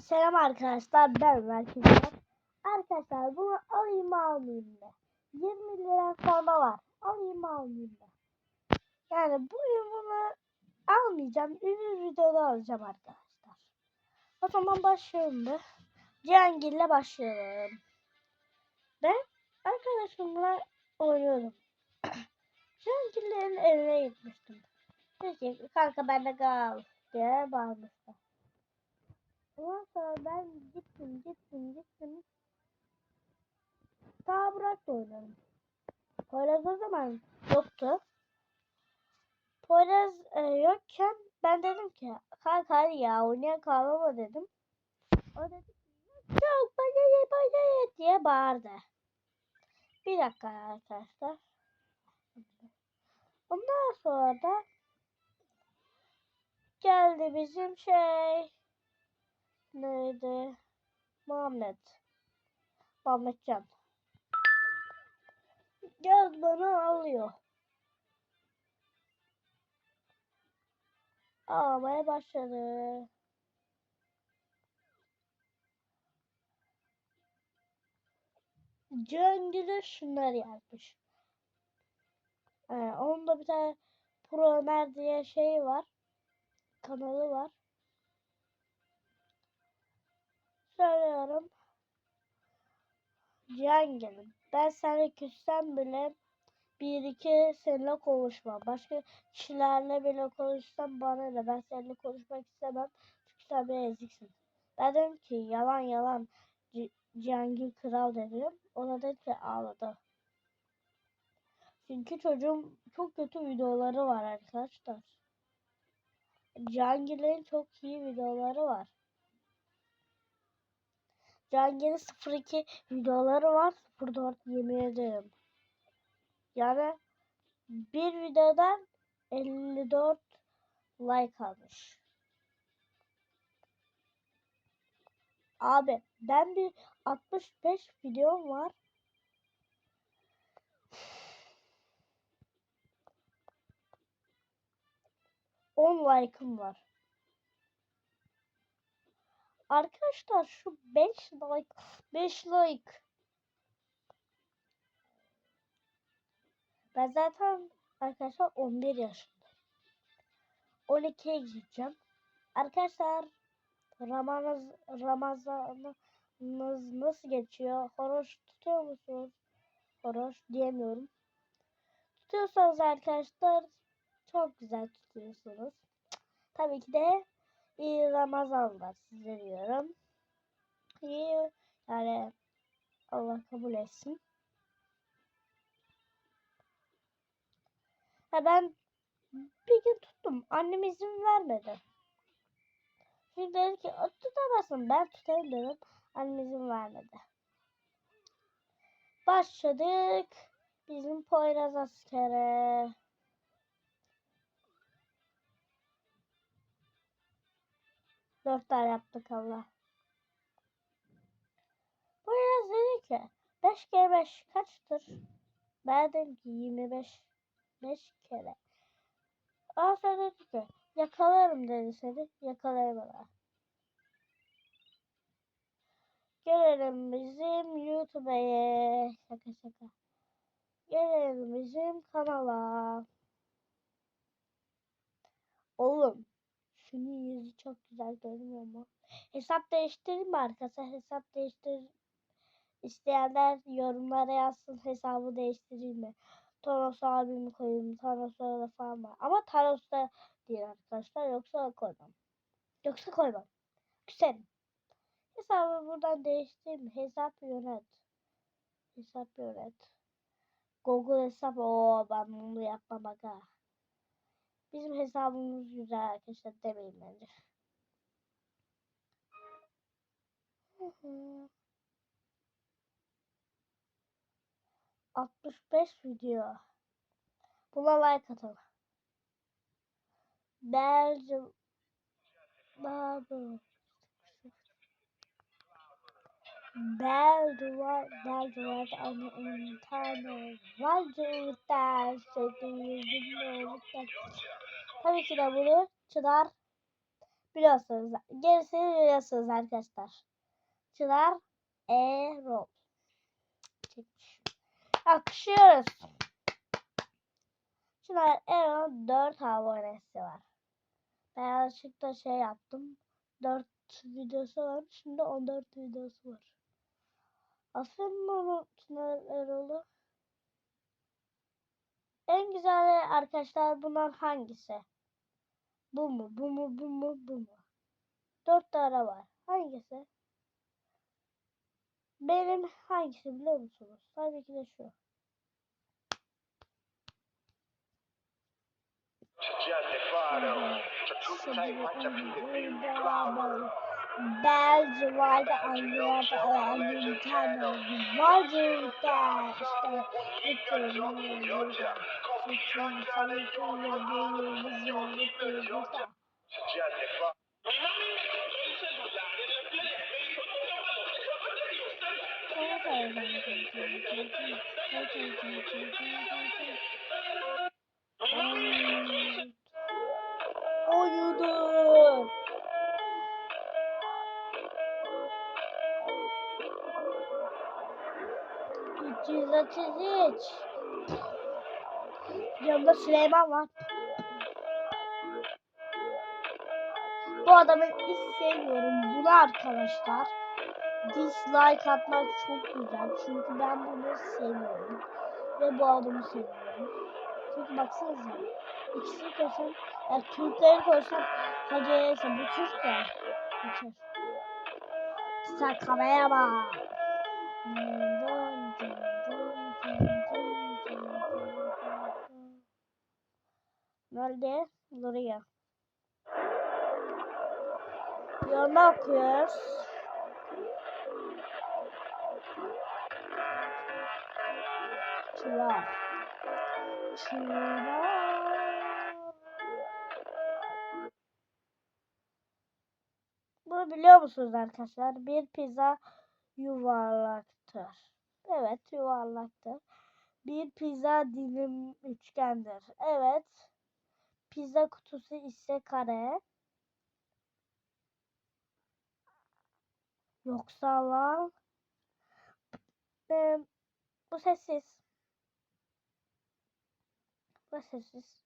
Selam arkadaşlar ben Merkezler. Arkadaşlar bunu alayım mı almayayım mı? 20 lira sonra var. Alayım mı almayayım mı? Yani bugün bunu almayacağım. Ürün videoda alacağım arkadaşlar. O zaman başlayalım da. Cihangir'le başlayalım. Ben arkadaşımla oynuyorum. Cihangir'lerin evine gitmiştim. Peki kanka bende kal diye bağırmıştı. Ondan sonra ben gittim gittim gittim. Daha bırak da oynadım. Poyraz o zaman yoktu. Poyraz e, yokken ben dedim ki kanka hadi ya oynaya kalama dedim. O dedi çok bana ye bana ye diye bağırdı. Bir dakika arkadaşlar. Ondan sonra da geldi bizim şey neydi? Muhammed. Muhammedcan. Gel bana alıyor. Ağlamaya başladı. Cihangir'e şunları yazmış. Ee, onun da bir tane Pro Ömer diye şey var. Kanalı var. Söylüyorum. Cihangir'im. Ben sana küssem bile bir iki seninle konuşmam. Başka kişilerle bile konuşsam bana ne? Ben seninle konuşmak istemem. Çünkü sen bir eziksin. Ben dedim ki yalan yalan C- Cihangir Kral dedim. Ona dedi ki ağladı. Çünkü çocuğun çok kötü videoları var arkadaşlar. Cihangir'in çok iyi videoları var. Cihangir'in 02 videoları var. 04 yemin ederim. Yani bir videodan 54 like almış. Abi ben bir 65 videom var. On like'ım var. Arkadaşlar şu 5 like 5 like Ben zaten arkadaşlar 11 yaşındayım. 12'ye gideceğim. Arkadaşlar Ramazan Ramazanınız nasıl geçiyor? Horoş tutuyor musunuz? Horoş diyemiyorum. Tutuyorsanız arkadaşlar çok güzel tutuyorsunuz. Tabii ki de iyi Ramazanlar size diyorum. Yani Allah kabul etsin. Ha ben bir gün tuttum. Annem izin vermedi. Çünkü dedi ki "O tutamazsın. Ben tutayım dedim. Annem izin vermedi. Başladık. Bizim Poyraz askere. Dört tane yaptık Allah. Poyraz dedi ki 5 kere 5 kaçtır? Ben dedim ki 25. 5 kere. Aa sonra dedi ki yakalarım dedi seni. Yakalayamadı. Gelelim bizim YouTube'a. Şaka şaka. Gelelim bizim kanala. Oğlum. Şunun yüzü çok güzel görünüyor mu? Hesap değiştireyim mi arkadaşlar? Hesap değiştir isteyenler yorumlara yazsın hesabı değiştireyim mi? Thanos abimi koyayım. Thanos'lara da falan var. Ama Thanos'ta değil arkadaşlar. Yoksa koymam. Yoksa koymam. Küserim. Hesabı buradan değiştireyim. Hesap yönet. Hesap yönet. Google hesap. Oo ben bunu yapmam aga. Bizim hesabımız güzel arkadaşlar demeyin bence. Hı hı. 65 video. Buna like atalım. Belki Babu. Bel duvar, bel duvar ama imtihanı var cıvıklar sevdiğim bilmiyorum. Tabii ki de bunu Çınar Biliyorsunuz. Gerisini biliyorsunuz arkadaşlar. Çınar Erol. Akışıyoruz. Çınar Erol'un 4 abonesi var. Ben yanlışlıkla şey yaptım. 4 videosu var. Şimdi 14 videosu var. Aferin Erol'u. En güzel arkadaşlar bunlar hangisi? Bu mu? Bu mu? Bu mu? Bu mu? Dört tane var. Hangisi? Benim hangisi biliyor musunuz? Tabii ki de şu. Belki vardı anlıyordu ama bir tane vardı da işte bitirmiyordu. Suçum sanatıyla beynimiz yolu kırdı da. Oyudu. 233 Yanında Süleyman var. Bu adamı hiç sevmiyorum. Bunu arkadaşlar dislike atmak çok güzel. Çünkü ben bunu seviyorum. Ve bu adamı seviyorum. Çünkü baksanıza. İkisini koysam, yani Türkleri koysam Hacı'ya bu Türk de. Geçer. Sen kameraya bak. Hmm, Nerede? Buraya. Yorum okuyoruz. Çınar. Çınar. Bunu biliyor musunuz arkadaşlar? Bir pizza yuvarlaktır. Evet yuvarlaktır. Bir pizza dilim üçgendir. Evet. Pizza kutusu ise kare. Yoksa lan. Ee, bu sessiz. Bu sessiz.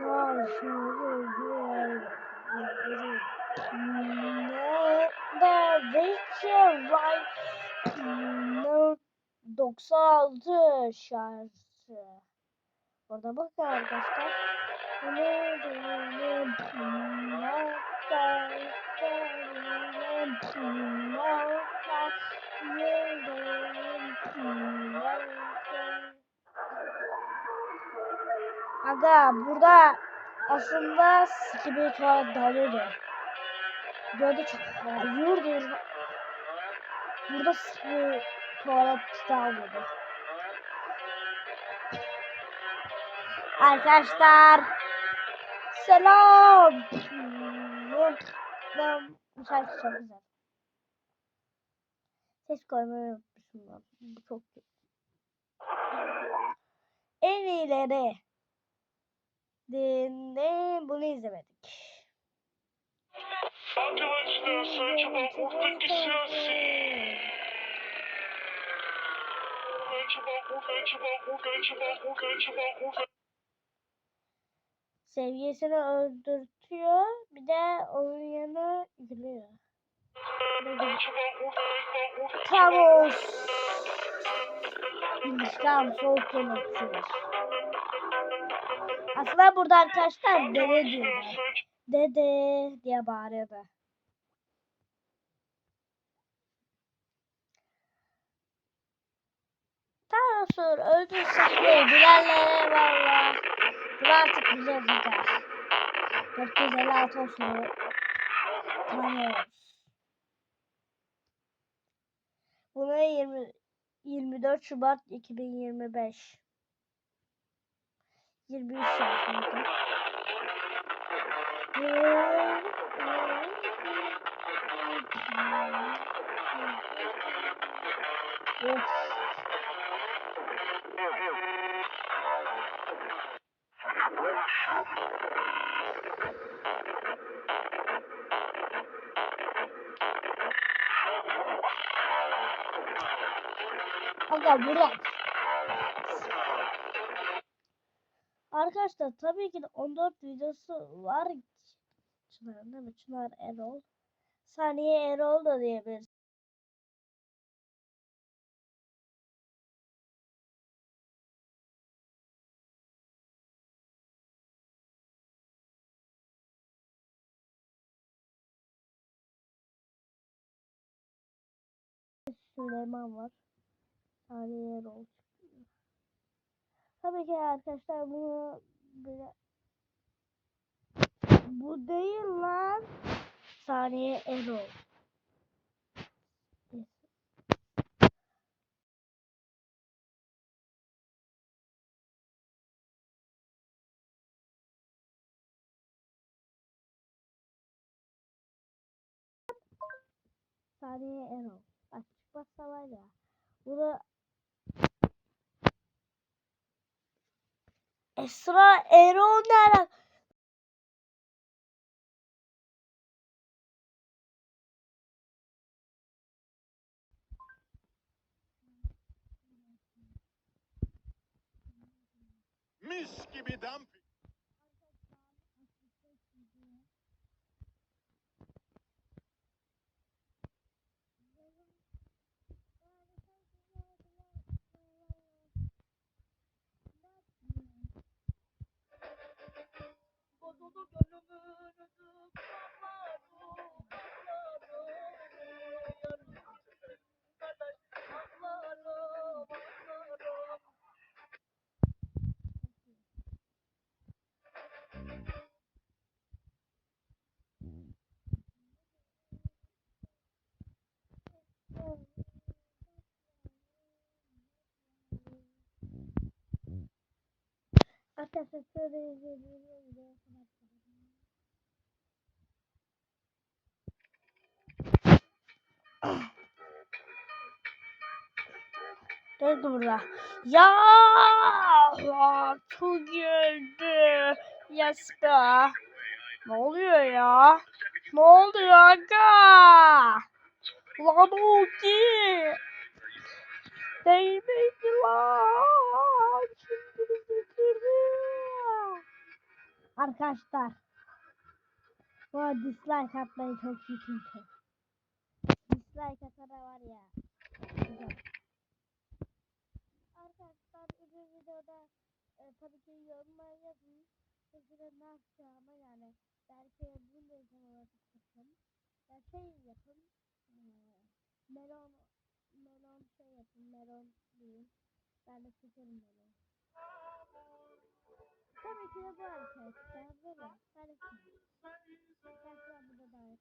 Daha The Richard Wright No 96 şarkısı. Orada bakın arkadaşlar. Aga burada aslında gibi tuvalet dalıyordu. Böyle çok diyor. Burada sıkı tuvalet dalıyordu. Arkadaşlar selam. Bu şarkı çok güzel. Ses koymayı unutmuşum ben. Bu çok kötü. En iyileri. Dinle bunu izlemedik. Arkadaşlar Selçuk'a buradaki siyasi. Selçuk'a Sevgilisini öldürtüyor. Bir de onun yanına gülüyor. Thanos. İntikam soğuk yemektir. Aslında burada arkadaşlar dede diyordu. Dede diye bağırıyordu. Thanos'u öldürsek ne? Bilal'le valla. Bu artık bize gider. 456 olsun. Thanos. Buna 20, 24 Şubat 2025. 23 yaşında. Of. Aga Murat. Arkadaşlar tabii ki de 14 videosu var. Çınar değil mi? Çınar Erol. Saniye Erol da diyebiliriz. Süleyman var. Saniye Erol. Tabii ki arkadaşlar bunu böyle bu değil lan. Saniye Erol. Saniye Erol. Bak çıkmazsa ya. Bunu Esra Erol ne alaka? Mis gibi dumping. Arkadaşlar şöyle izleyebilirim. Nerede burada? Ya çok geldi. Be. Ne oluyor ya? Ne oluyor aga? Lan o ki. Değmedi lan. Arkadaşlar. Bu dislike atmayı çok iyi çünkü. Dislike atana var ya. Güzel. Arkadaşlar bu videoda e, tabii ki yorumlar yazın. Sizlere ne yapacağımı yani. Belki bunu da istedim. Ya şey yapın. e, melon melon şey yapın. Melon diyeyim. Ben de seçerim melon. Tabii ki yaparım. Yaparım. Yaparım. Yaparım. Yaparım. Yaparım. Yaparım.